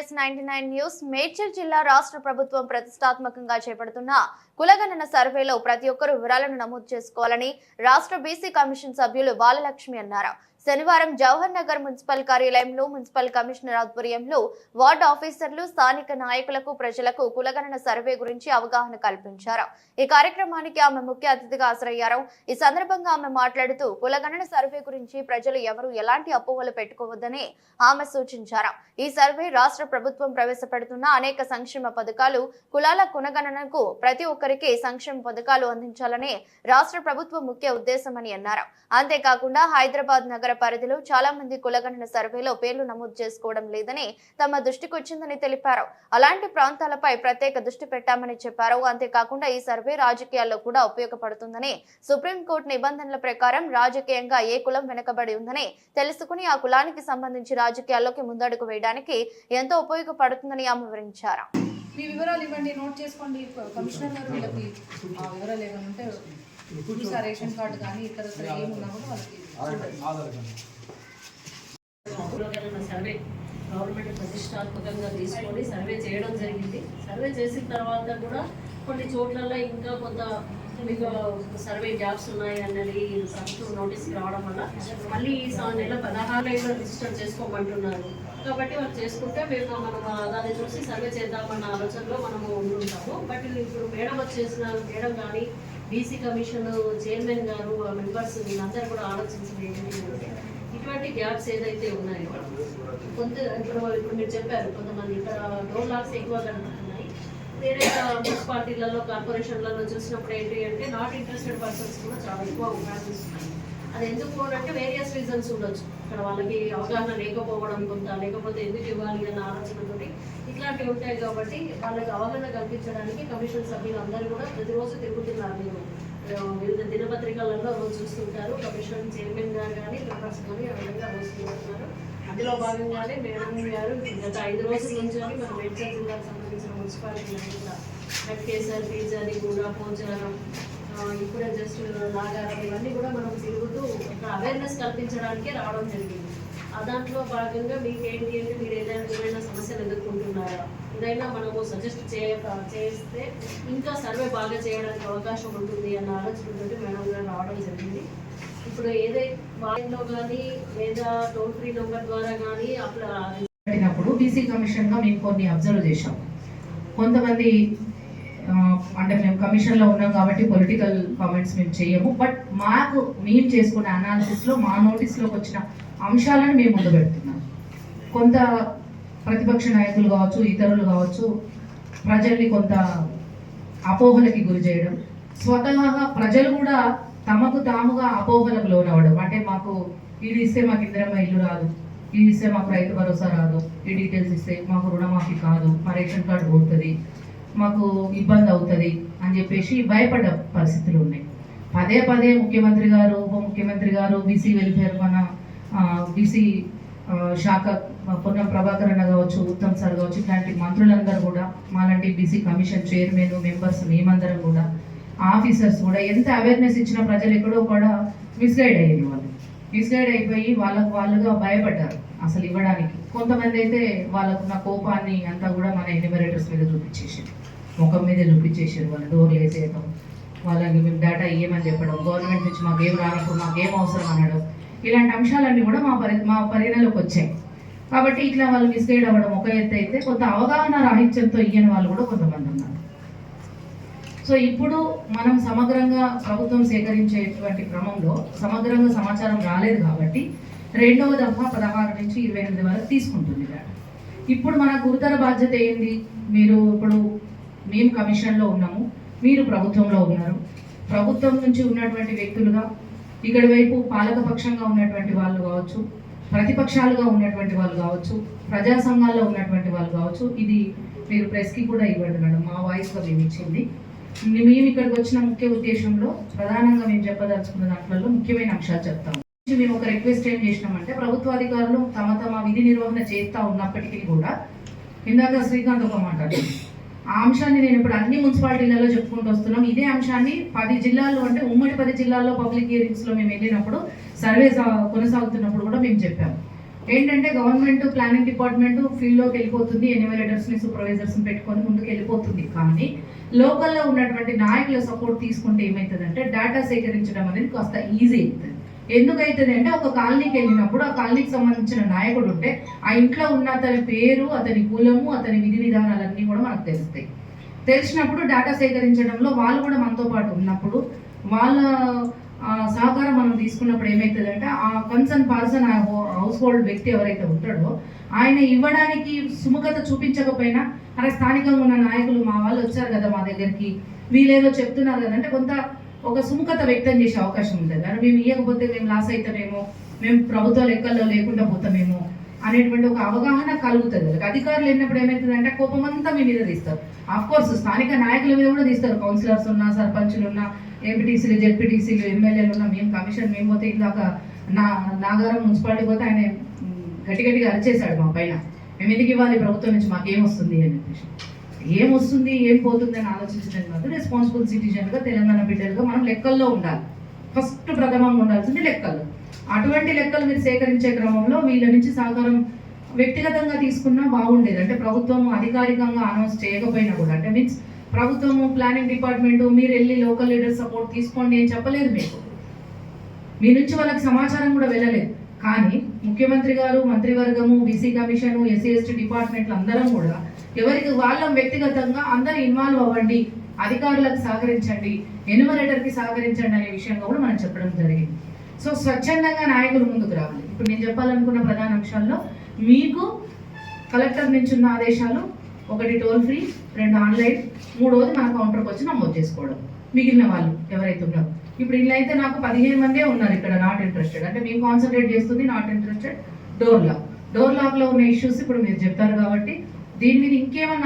TS ninety nine news Medchal జిల్లా రాష్ట్ర ప్రభుత్వం ప్రతిష్టాత్మకంగా చేపడుతున్న కులగణన సర్వేలో ప్రతి ఒక్కరూ వివరాలను నమోదు చేసుకోవాలని రాష్ట్ర బీసీ కమిషన్ సభ్యులు బాలలక్ష్మి అన్నారు. శనివారం జవహర్ నగర్ మున్సిపల్ కార్యాలయంలో మున్సిపల్ కమిషనర్ ఆధ్వర్యంలో వార్డు ఆఫీసర్లు స్థానిక నాయకులకు ప్రజలకు కులగణన సర్వే గురించి అవగాహన కల్పించారు. ఈ కార్యక్రమానికి ఆమె ముఖ్య అతిథిగా హాజరయ్యారు. ఈ సందర్భంగా ఆమె మాట్లాడుతూ కులగణన సర్వే గురించి ప్రజలు ఎవరు ఎలాంటి అపోహలు పెట్టుకోవద్దని ఆమె సూచించారు. ఈ సర్వే రాష్ట్ర ప్రభుత్వం ప్రవేశపెడుతున్న అనేక సంక్షేమ పథకాలు కులాల కునగణనకు ప్రతి ఒక్కరికి సంక్షేమ పథకాలు అందించాలనే రాష్ట్ర ప్రభుత్వం ముఖ్య ఉద్దేశమని అన్నారు. అంతేకాకుండా హైదరాబాద్ నగర పరిధిలో చాలా మంది కులగణన సర్వేలో పేర్లు నమోదు చేసుకోవడం లేదని తమ దృష్టికి వచ్చిందని తెలిపారు. అలాంటి ప్రాంతాలపై ప్రత్యేక దృష్టి పెట్టామని చెప్పారు. అంతేకాకుండా ఈ సర్వే రాజకీయాల్లో కూడా ఉపయోగపడుతుందని సుప్రీంకోర్టు నిబంధనల ప్రకారం రాజకీయంగా ఏ కులం వెనుకబడి ఉందని తెలుసుకుని ఆ కులానికి సంబంధించి రాజకీయాల్లోకి ముందడుగు వేయడానికి ఎంతో ఉపయోగపడుతుందని ఆమె వివరించారు. మీ వివరాలు ఇవ్వండి. నోట్ చేసుకోండి. కమిషనర్ గారు వీళ్ళకి ఆ వివరాలు ఏమైనా ఉంటే రేషన్ కార్డు కానీ ఇతర కూడా వాళ్ళకి సర్వే గవర్నమెంట్ ప్రతిష్టాత్మకంగా తీసుకొని సర్వే చేయడం జరిగింది. సర్వే చేసిన తర్వాత కూడా కొన్ని చోట్లలో ఇంకా కొంత మీకు సర్వే గ్యాప్స్ ఉన్నాయి అన్నది ప్రభుత్వం నోటీస్ రావడం వల్ల మళ్ళీ ఈ సా- నెల పదహారులో రిజిస్టర్ చేసుకోమంటున్నారు. కాబట్టి వాళ్ళు చేసుకుంటే మేము మనం దాన్ని చూసి సర్వే చేద్దామన్న ఆలోచనలో మనము ఉంటుంటాము బట్ ఇప్పుడు మేడం వచ్చేసిన మేడం కానీ బీసీ కమిషన్ చైర్మన్ గారు మెంబర్స్ వీళ్ళందరూ కూడా ఆలోచించింది ఏంటంటే ఇటువంటి గ్యాప్స్ ఏదైతే ఉన్నాయో కొంత ఇప్పుడు ఇప్పుడు మీరు చెప్పారు కొంతమంది ఇక్కడ డోర్ లాక్స్ ఎక్కువ కనబడుతున్నాయి వేరే మున్సిపాలిటీలలో కార్పొరేషన్లలో చూసినప్పుడు ఏంటి అంటే నాట్ ఇంట్రెస్టెడ్ పర్సన్స్ కూడా చాలా ఎక్కువ కనిపిస్తున్నాయి అది ఎందుకు అంటే వేరియస్ రీజన్స్ ఉండొచ్చు. ఇక్కడ వాళ్ళకి అవగాహన లేకపోవడం కొంత లేకపోతే ఎందుకు ఇవ్వాలి అన్న ఆలోచనతోటి ఇట్లాంటివి ఉంటాయి కాబట్టి వాళ్ళకి అవగాహన కల్పించడానికి కమిషన్ సభ్యులు అందరూ కూడా ప్రతిరోజు తిరుగుతున్నారు మేము వివిధ దినపత్రికలలో రోజు చూస్తుంటారు. కమిషన్ చైర్మన్ గారు కానీ మెంబర్స్ కానీ ఆ విధంగా రోజు చూస్తున్నారు అందులో భాగంగానే మేడం గారు గత ఐదు రోజుల నుంచి మన మేడ్చల్ జిల్లాకు సంబంధించిన మున్సిపాలిటీ కూడా కేసర్ పీజాది కూడా పోచారం ఇప్పుడే జస్ట్ నాగారం ఇవన్నీ కూడా మనం తిరుగుతూ ఒక అవేర్నెస్ కల్పించడానికే రావడం జరిగింది. ఆ దాంట్లో భాగంగా మీకు ఏంటి అంటే మీరు ఏదైనా ఏమైనా సమస్యలు ఎదుర్కొంటున్నారా? ఏదైనా మనము సజెస్ట్ చేయక చేస్తే ఇంకా సర్వే బాగా చేయడానికి అవకాశం ఉంటుంది అన్న ఆలోచనతో మేడం గారు రావడం జరిగింది. ఇప్పుడు ఏదైతే వాళ్ళలో కానీ లేదా టోల్ ఫ్రీ నెంబర్ ద్వారా కానీ అట్లా పెట్టినప్పుడు బీసీ కమిషన్గా మేము కొన్ని అబ్జర్వ్ చేశాం కొంతమంది అంటే మేము కమిషన్లో ఉన్నాం కాబట్టి పొలిటికల్ కామెంట్స్ మేము చేయము. బట్ మాకు మేము చేసుకునే అనాలిసిస్లో మా నోటీస్లోకి వచ్చిన అంశాలను మేము ముందు పెడుతున్నాం. కొంత ప్రతిపక్ష నాయకులు కావచ్చు ఇతరులు కావచ్చు ప్రజల్ని కొంత అపోహలకి గురి చేయడం. స్వతహాగా ప్రజలు కూడా తమకు తాముగా అపోహలకు లోనవ్వడం. అంటే మాకు ఇది ఇస్తే మాకు ఇందిరమ్మ ఇల్లు రాదు. ఇది ఇస్తే మాకు రైతు భరోసా రాదు. ఈ డీటెయిల్స్ ఇస్తే మాకు రుణమాఫీ కాదు. మా రేషన్ కార్డు పోతుంది. మాకు ఇబ్బంది అవుతుంది అని చెప్పేసి భయపడ్డ పరిస్థితులు ఉన్నాయి. పదే పదే ముఖ్యమంత్రి గారు ఉప ముఖ్యమంత్రి గారు బీసీ వెల్ఫేర్ మన బీసీ శాఖ పొన్నం ప్రభాకర్ అన్న కావచ్చు ఉత్తమ్ సార్ కావచ్చు ఇట్లాంటి మంత్రులందరూ కూడా మాలాంటి బీసీ కమిషన్ చైర్మన్ మెంబర్స్ మేమందరం కూడా ఆఫీసర్స్ కూడా ఎంత అవేర్నెస్ ఇచ్చినా ప్రజలు ఎక్కడో కూడా మిస్గైడ్ అయ్యారు వాళ్ళు. మిస్గైడ్ అయిపోయి వాళ్ళకు వాళ్ళుగా భయపడ్డారు అసలు ఇవ్వడానికి. కొంతమంది అయితే వాళ్ళకున్న కోపాన్ని అంతా కూడా మన ఎన్యూమరేటర్స్ మీద చూపించేసారు ముఖం మీద చూపించేసారు వాళ్ళు డోర్లు వేసేయడం వాళ్ళకి మేము డేటా ఇవ్వమని చెప్పడం గవర్నమెంట్ నుంచి మాకు ఏం రానప్పుడు మాకేం అవసరం అనడం ఇలాంటి అంశాలన్నీ కూడా మా పరి మా పరిగణలోకి వచ్చాయి. కాబట్టి ఇట్లా వాళ్ళు మిస్గైడ్ అవ్వడం ఒక ఎత్తు అయితే కొంత అవగాహన రాహిత్యంతో ఇయ్యని వాళ్ళు కూడా కొంతమంది ఉన్నారు. సో ఇప్పుడు మనం సమగ్రంగా ప్రభుత్వం సేకరించేటువంటి క్రమంలో సమగ్రంగా సమాచారం రాలేదు కాబట్టి రెండవ దఫా పదహారు నుంచి ఇరవై ఎనిమిది వరకు తీసుకుంటుంది ఇప్పుడు మన గురుతర బాధ్యత ఏంది? మీరు ఇప్పుడు మేము కమిషన్లో ఉన్నాము మీరు ప్రభుత్వంలో ఉన్నారు. ప్రభుత్వం నుంచి ఉన్నటువంటి వ్యక్తులుగా ఇక్కడ వైపు పాలకపక్షంగా ఉన్నటువంటి వాళ్ళు కావచ్చు ప్రతిపక్షాలుగా ఉన్నటువంటి వాళ్ళు కావచ్చు ప్రజా సంఘాల్లో ఉన్నటువంటి వాళ్ళు కావచ్చు ఇది మీరు ప్రెస్కి కూడా ఇవ్వండి మేడం మా వాయిస్లో మేము ఇచ్చింది. మేము ఇక్కడికి వచ్చిన ముఖ్య ఉద్దేశంలో ప్రధానంగా మేము చెప్పదలుచుకున్న దాంట్లో ముఖ్యమైన అంశాలు చెప్తాము మేము ఒక రిక్వెస్ట్ ఏం చేసినామంటే ప్రభుత్వ అధికారులు తమ తమ విధి నిర్వహణ చేస్తూ ఉన్నప్పటికీ కూడా ఇందాక శ్రీకాంత్ ఒక మాట్లాడారు ఆ అంశాన్ని నేను ఇప్పుడు అన్ని మున్సిపాలిటీలలో చెప్పుకుంటూ వస్తున్నాం. ఇదే అంశాన్ని పది జిల్లాల్లో అంటే ఉమ్మడి పది జిల్లాల్లో పబ్లిక్ హియరింగ్స్లో మేము వెళ్ళినప్పుడు సర్వే సా- కొనసాగుతున్నప్పుడు కూడా మేము చెప్పాము ఏంటంటే గవర్నమెంట్ ప్లానింగ్ డిపార్ట్మెంట్ ఫీల్డ్లోకి వెళ్ళిపోతుంది ఎన్యువలేటర్స్ని సూపర్వైజర్స్ని పెట్టుకొని ముందుకు వెళ్ళిపోతుంది కానీ లోకల్లో ఉన్నటువంటి నాయకుల సపోర్ట్ తీసుకుంటే ఏమవుతుందంటే డేటా సేకరించడం అనేది కాస్త ఈజీ అవుతుంది. ఎందుకైతుంది అంటే ఒక కాలనీకి వెళ్ళినప్పుడు ఆ కాలనీకి సంబంధించిన నాయకుడు ఉంటే ఆ ఇంట్లో ఉన్న అతని పేరు అతని కులము అతని విధి విధానాలన్నీ కూడా మనకు తెలుస్తాయి. తెలిసినప్పుడు డేటా సేకరించడంలో వాళ్ళు కూడా మనతో పాటు ఉన్నప్పుడు వాళ్ళ సహకారం మనం తీసుకున్నప్పుడు ఏమవుతుందంటే ఆ కన్సర్న్ పర్సన్ ఆ హౌస్ హోల్డ్ వ్యక్తి ఎవరైతే ఉంటాడో ఆయన ఇవ్వడానికి సుముఖత చూపించకపోయినా అరే స్థానికంగా ఉన్న నాయకులు మా వాళ్ళు వచ్చారు కదా మా దగ్గరికి వీళ్ళేదో చెప్తున్నారు కదంటే కొంత ఒక సుముఖత వ్యక్తం చేసే అవకాశం ఉంటుంది. అంటే మేము ఇవ్వకపోతే మేము లాస్ అవుతామేమో మేము ప్రభుత్వ లెక్కల్లో లేకుండా పోతామేమో అనేటువంటి ఒక అవగాహన కలుగుతుంది. వాళ్ళకి. అధికారులు ఎన్నప్పుడు ఏమవుతుందంటే కోపం అంతా మీ మీద తీస్తారు. ఆఫ్ కోర్స్ స్థానిక నాయకుల మీద కూడా తీస్తారు. కౌన్సిలర్స్ ఉన్నా సర్పంచులు ఉన్నా ఎంపీటీసీలు జెడ్పీటీసీలు ఎమ్మెల్యేలు ఉన్నా మేము కమిషన్ మేము పోతే ఇందాక నా నాగారం మున్సిపాలిటీ పోతే ఆయన గట్టి గట్టిగా అరిచేశాడు మా పైన. మేము ఎందుకు ఇవ్వాలి ప్రభుత్వం నుంచి? మాకేం వస్తుంది అని చెప్పేసి. ఏం వస్తుంది ఏం పోతుంది అని ఆలోచించడం కాదు. రెస్పాన్సిబుల్ సిటిజన్గా తెలంగాణ బిడ్డలుగా మనం లెక్కల్లో ఉండాలి. ఫస్ట్ ప్రథమంగా ఉండాల్సింది లెక్కలు. అటువంటి లెక్కలు మీరు సేకరించే క్రమంలో వీళ్ళ నుంచి సహకారం వ్యక్తిగతంగా తీసుకున్నా బాగుండేది. అంటే ప్రభుత్వం అధికారికంగా అనౌన్స్ చేయకపోయినా కూడా. అంటే మీన్స్ ప్రభుత్వము ప్లానింగ్ డిపార్ట్మెంట్ మీరు వెళ్ళి లోకల్ లీడర్ సపోర్ట్ తీసుకోండి అని చెప్పలేదు మీకు. మీ నుంచి వాళ్ళకి సమాచారం కూడా వెళ్ళలేదు. కానీ ముఖ్యమంత్రి గారు మంత్రివర్గము బీసీ కమిషన్ ఎస్సీ ఎస్టీ డిపార్ట్మెంట్లు అందరం కూడా ఎవరికి వాళ్ళ వ్యక్తిగతంగా అందరు ఇన్వాల్వ్ అవ్వండి అధికారులకు సహకరించండి ఎన్యుమరేటర్కి సహకరించండి అనే విషయంగా కూడా మనం చెప్పడం జరిగింది. సో స్వచ్ఛందంగా నాయకులు ముందుకు రావాలి. ఇప్పుడు నేను చెప్పాలనుకున్న ప్రధాన అంశాల్లో మీకు కలెక్టర్ నుంచి ఉన్న ఆదేశాలు ఒకటి టోల్ ఫ్రీ రెండు ఆన్లైన్ మూడోది మన కౌంటర్కి వచ్చి నమోదు చేసుకోవడం. మిగిలిన వాళ్ళు ఎవరైతే ఉన్నారో. ఇప్పుడు ఇలా అయితే నాకు పదిహేను మందే ఉన్నారు ఇక్కడ నాట్ ఇంట్రెస్టెడ్ అంటే మేము కాన్సన్ట్రేట్ చేస్తుంది not interested door lock door లాక్లో ఉన్న ఇష్యూస్ ఇప్పుడు మీరు చెప్తారు కాబట్టి దీని మీద ఇంకేమన్నా